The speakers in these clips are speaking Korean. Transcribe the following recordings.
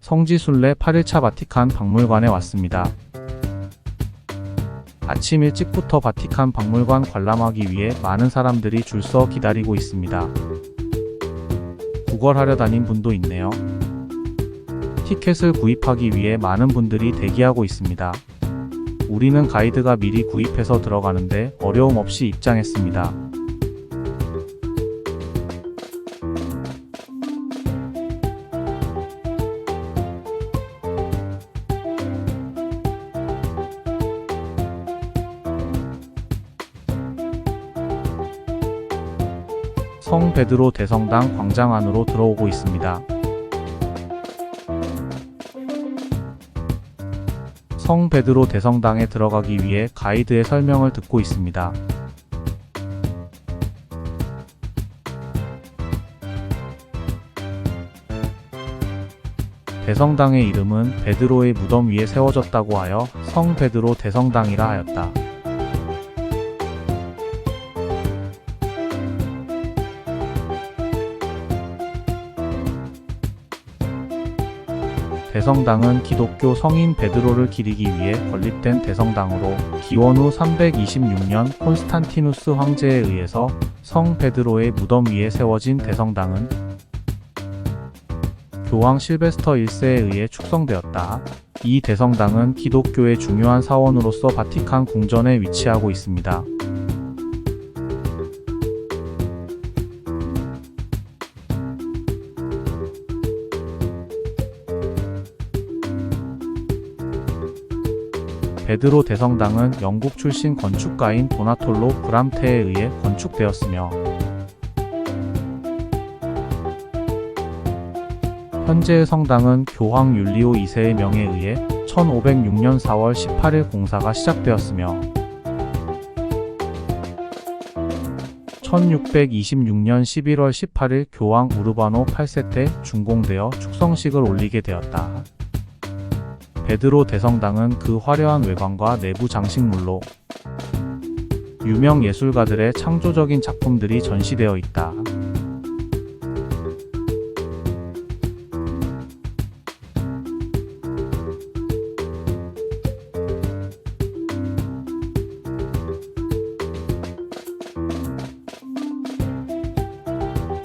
성지순례 8일차 바티칸 박물관에 왔습니다. 아침 일찍부터 바티칸 박물관 관람하기 위해 많은 사람들이 줄 서 기다리고 있습니다. 구걸하려 다닌 분도 있네요. 티켓을 구입하기 위해 많은 분들이 대기하고 있습니다. 우리는 가이드가 미리 구입해서 들어가는데 어려움 없이 입장했습니다. 성 베드로 대성당 광장 안으로 들어오고 있습니다. 성 베드로 대성당에 들어가기 위해 가이드의 설명을 듣고 있습니다. 대성당의 이름은 베드로의 무덤 위에 세워졌다고 하여 성 베드로 대성당이라 하였다. 대성당은 기독교 성인 베드로를 기리기 위해 건립된 대성당으로 기원 후 326년 콘스탄티누스 황제에 의해서 성 베드로의 무덤 위에 세워진 대성당은 교황 실베스터 1세에 의해 축성되었다. 이 대성당은 기독교의 중요한 사원으로서 바티칸 궁전에 위치하고 있습니다. 베드로 대성당은 영국 출신 건축가인 도나톨로 브람테에 의해 건축되었으며 현재의 성당은 교황 율리오 2세의 명에 의해 1506년 4월 18일 공사가 시작되었으며 1626년 11월 18일 교황 우르바노 8세 때 준공되어 축성식을 올리게 되었다. 베드로 대성당은 그 화려한 외관과 내부 장식물로 유명 예술가들의 창조적인 작품들이 전시되어 있다.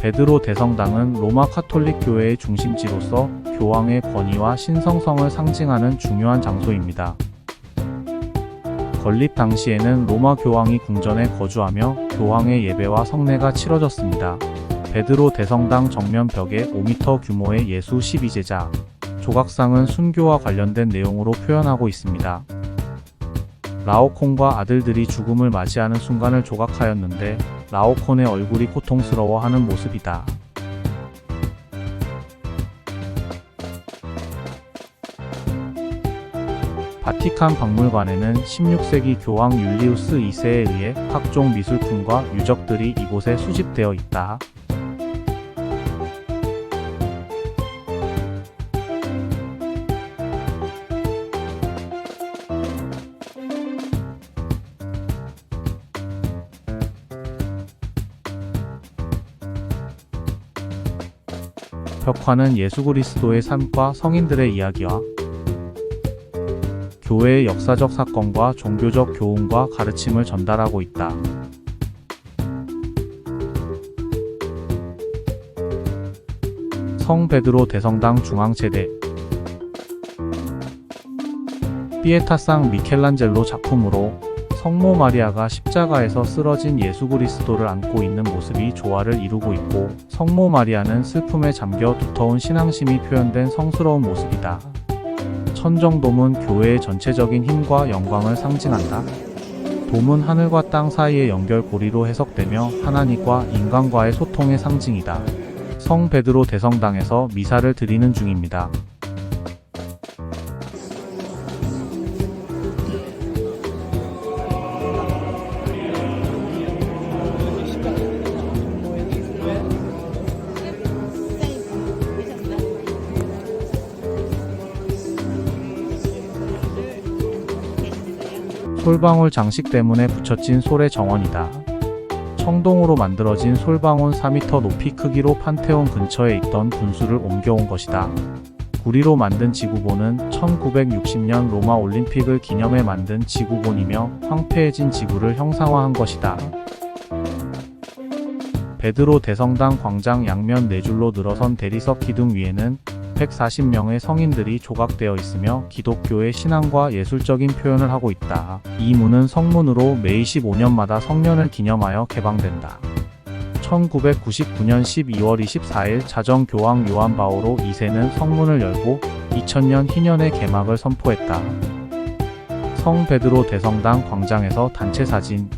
베드로 대성당은 로마 카톨릭 교회의 중심지로서 교황의 권위와 신성성을 상징하는 중요한 장소입니다. 건립 당시에는 로마 교황이 궁전에 거주하며 교황의 예배와 성례가 치러졌습니다. 베드로 대성당 정면 벽에 5m 규모의 예수 12제자 조각상은 순교와 관련된 내용으로 표현하고 있습니다. 라오콘과 아들들이 죽음을 맞이하는 순간을 조각하였는데 라오콘의 얼굴이 고통스러워하는 모습이다. 바티칸 박물관에는 16세기 교황 율리우스 2세에 의해 각종 미술품과 유적들이 이곳에 수집되어 있다. 벽화는 예수 그리스도의 삶과 성인들의 이야기와 교회의 역사적 사건과 종교적 교훈과 가르침을 전달하고 있다. 성 베드로 대성당 중앙체대 피에타상 미켈란젤로 작품으로 성모 마리아가 십자가에서 쓰러진 예수 그리스도를 안고 있는 모습이 조화를 이루고 있고 성모 마리아는 슬픔에 잠겨 두터운 신앙심이 표현된 성스러운 모습이다. 천정돔은 교회의 전체적인 힘과 영광을 상징한다. 돔은 하늘과 땅 사이의 연결고리로 해석되며 하나님과 인간과의 소통의 상징이다. 성 베드로 대성당에서 미사를 드리는 중입니다. 솔방울 장식 때문에 붙여진 솔의 정원이다. 청동으로 만들어진 솔방울 4m 높이 크기로 판테온 근처에 있던 분수를 옮겨온 것이다. 구리로 만든 지구본은 1960년 로마 올림픽을 기념해 만든 지구본이며 황폐해진 지구를 형상화한 것이다. 베드로 대성당 광장 양면 네 줄로 늘어선 대리석 기둥 위에는 140명의 성인들이 조각되어 있으며 기독교의 신앙과 예술적인 표현을 하고 있다. 이 문은 성문으로 매 25년마다 성년을 기념하여 개방된다. 1999년 12월 24일 자정 교황 요한 바오로 2세는 성문을 열고 2000년 희년의 개막을 선포했다. 성 베드로 대성당 광장에서 단체 사진